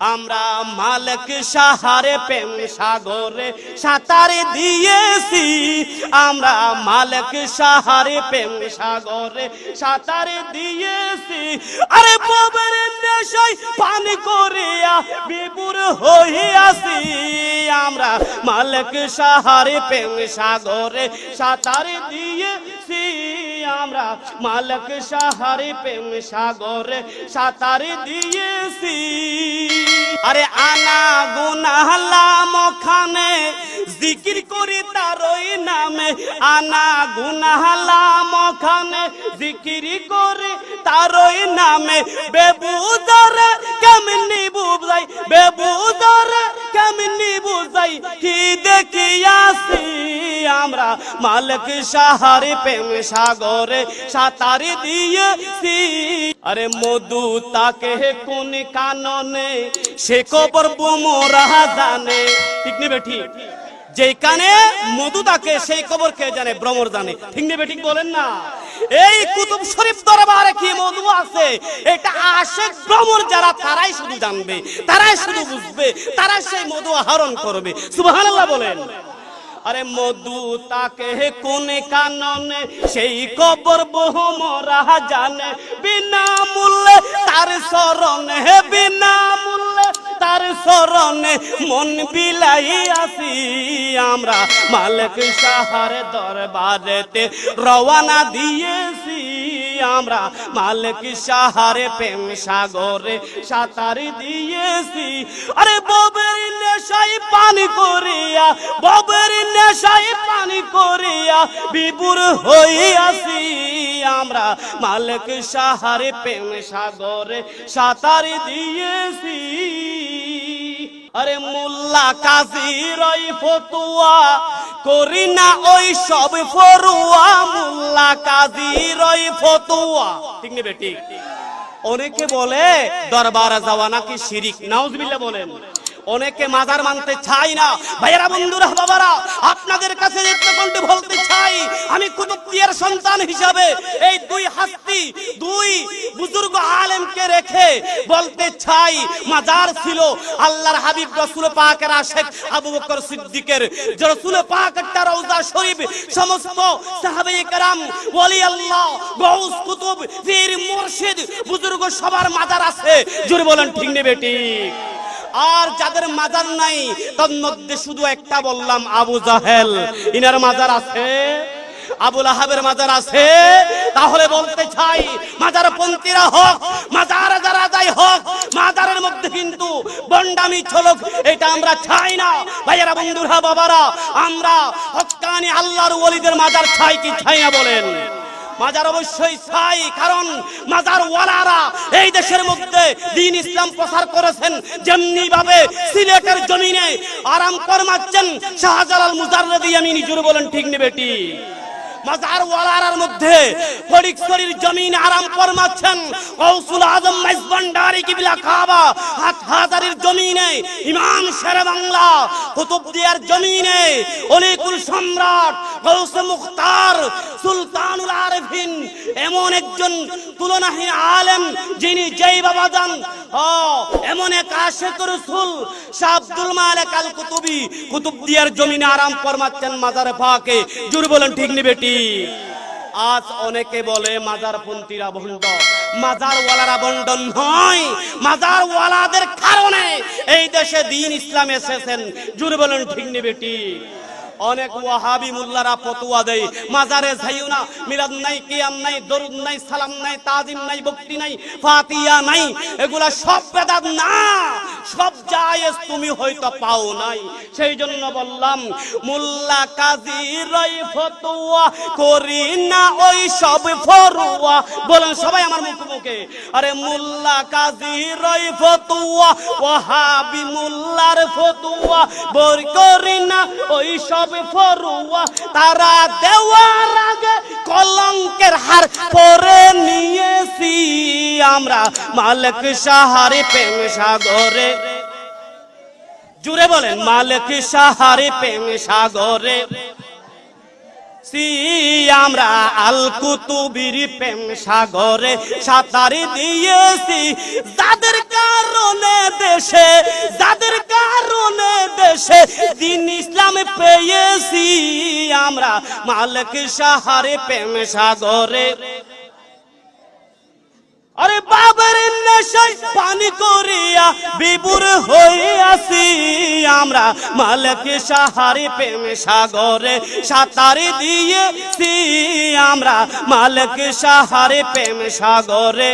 আমরা মালিক সাহারে প্রেম সাগরে সাঁতার দিয়েছি। আমরা মালিক সাহারে প্রেম সাগরে সাঁতার দিয়েছি। আরে ববের নেশায় পানি করিয়া বিপুর হইয়াছি। আমরা মালিক সাহারে প্রেম সাগরে সাঁতার দিয়েছি। আমরা মালিক সাহারে প্রেম সাগরে সাঁতার দিয়েছি। আরে আনা গুনাহলাম ওখানে জিকির করি তার ওই নামে। আনা গুনাহলাম ওখানে জিকির করি তার ওই নামে। বেবুদরে কেমনি বুঝাই? বেবুদরে কেমনি বুঝাই কি দেখিয়াছি আমরা? মালিক সাহারে প্রেম সাগরে সাঁতার দিয়েছি। আরে মধু তাকে কোন কাননে, সে কবর বুমরা জানে। ঠিক নেবে, ঠিক। যেখানে মধু তাকে সেই কবর কে জানে ভ্রমর জানে। ঠিক নেবে, ঠিক বলেন না? এই কুতুব শরীফ দরবারে কি মধু আছে? এটা আশেক ভ্রমর যারা, তারাই শুধু জানবে, তারাই শুধু বুঝবে, তারাই সেই মধু আহরণ করবে। সুবহানাল্লাহ বলেন। আরে মধু তাকে কোন কাননে, সেই কবর বহুমরা জানে। বিনা মূল্যে তার স্মরণে বিনা মূল্যে তার স্মরণে মন বিলাই আসি আমরা মালিক সাহার দরবারেতে রওয়ানা দিয়েছি। আমরা মালিক সাহারে প্রেম সাগরে সাঁতার দিয়েছি। আরে ববের নেশাই পানি করিয়া ববের নেশাই পানি করিয়া বিপুর হইয়াছি। মালিক সাহারে প্রেম সাগরে সাঁতার দিয়েছি। আরে মোল্লা কাজীর ওই ফতুয়া, করি না ওই সব ফরুয়া। মোল্লা কাজীর ওই ফতুয়া। ঠিক নেবে, ঠিক। অনেকে বলে, দরবারে যাওয়া নাকি শিরিক। নাউজবিল্লাহ বলেন। অনেকে মাজার মানতে চাই না ভাইয়েরা বন্ধুরা বাবারা আপনাদের কাছে একটু বলতে চাই আমি কুতুবদিয়ার সন্তান হিসাবে এই দুই হাস্তি দুই বুজুর্গ আলেমকে রেখে বলতে চাই মাজার ছিল আল্লাহর হাবিব রসুল পাকের আশেক আবু বকর সিদ্দিকের যে রসুল পাকের তার রওজা শরীফ সমস্ত সাহাবে کرام ওলি আল্লাহ গৌস কুতুব পীর মুর্শিদ বুজুর্গ সবার মাজার আছে জোরে বলেন ঠিক নেবে ঠিক আর যাদের মাজার নাই, তার মধ্যে শুধু একটা বললাম, আবু জাহেল। ইনার মাজার আছে? আবুল আহাবের মাজার আছে? তাহলে বলতে চাই মাজার পন্থীরা হোক, মাজার যারা যায় হোক, মাজারের মধ্যে কিন্তু বন্ডামি চলক, এটা আমরা চাই না। ভাইয়ারা, বন্ধুরা, বাবারা, আমরা হক্কানি আল্লাহর ওলিদের মাজার চাই কি চাই না বলেন? মাজার অবশ্যই চাই, কারণ মাজার ওয়ালারা এই দেশের মধ্যে দিন ইসলাম প্রসার করেছেন। যেমনি ভাবে সিলেটের জমিনে আরাম করমাচ্ছেন শাহজালাল মুজাররদি, আমি নিজুর বলেন, ঠিক নেবে, ঠিক। মাজার ওয়ালার মধ্যে ফরিকসরির জমিন আরাম ফরমাচ্ছেন। কৌসুল আজম মাইজবান্ডারি কিবলা কাবা, হাত হাজারের জমিনে ইমাম শেরে বাংলা কুতুবদিয়ার জমিনে অলিকুল সম্রাট গৌস মুখতার সুলতানুল আরেফিন, এমন একজন তুলনাহীন আলেম যিনি যেই বাবা ও, এমন এক আশেক রসুল শাহ আব্দুল মালিক আল কুতুবি কুতুবদিয়ার জমিনে আরাম ফরমাচ্ছেন মাজারে পাকে জুর বলেন, ঠিক নিবে আজ অনেকে বলে মাজার পন্থীরা ভণ্ড। মাজার ওয়ালারা বন্ড নয়। মাজার ওয়ালাদের কারণে এই দেশে দিন ইসলাম এসেছেন। জুড়ে বলেন, ঠিক নেবে অনেক ওয়াহাবি মুল্লারা ফতুয়া দেয়, মাজারে যাইও না। মিলাদ নাই, কিয়াম নাই, দরুদ নাই, সালাম নাই, তাজিম নাই ভক্তি নাই, ফাতিয়া নাই। এগুলা সব বেদাত না। সব জায়েজ তুমি হয়তো পাও নাই। সেই জন্য বললাম, মুল্লা কাজী রই ফতুয়া করি না ওই সব ফরুয়া। বলেন সবাই আমার মুখে মুখে, আরে মুল্লা কাজী রই ফতুয়া, ওয়াহাবি মুল্লার ফতুয়া, বর করি না ওই সব ফরুয়া। তারা দেওয়ার আগে কলঙ্কের হার পরে আমরা মালিক সাহারে প্রেম সাগরে। জুড়ে বলেন, মালিক সাহারে প্রেম সাগরে। সি আমরা আল প্রেম সাগরে। সাঁতার দিয়েছি যাদের কারণে দেশে, যাদের কারণে দেশে। দিন ইসলাম পেয়েছি আমরা মালিক সাহারে প্রেম সাগরে। আরে বাবার নেশায় পানি করিয়া বিবুর হইয়াছি। আমরা মালিক সাহারি প্রেম সাগরে সাঁতারে দিয়েছি। আমরা মালিক সাহারি প্রেম সাগরে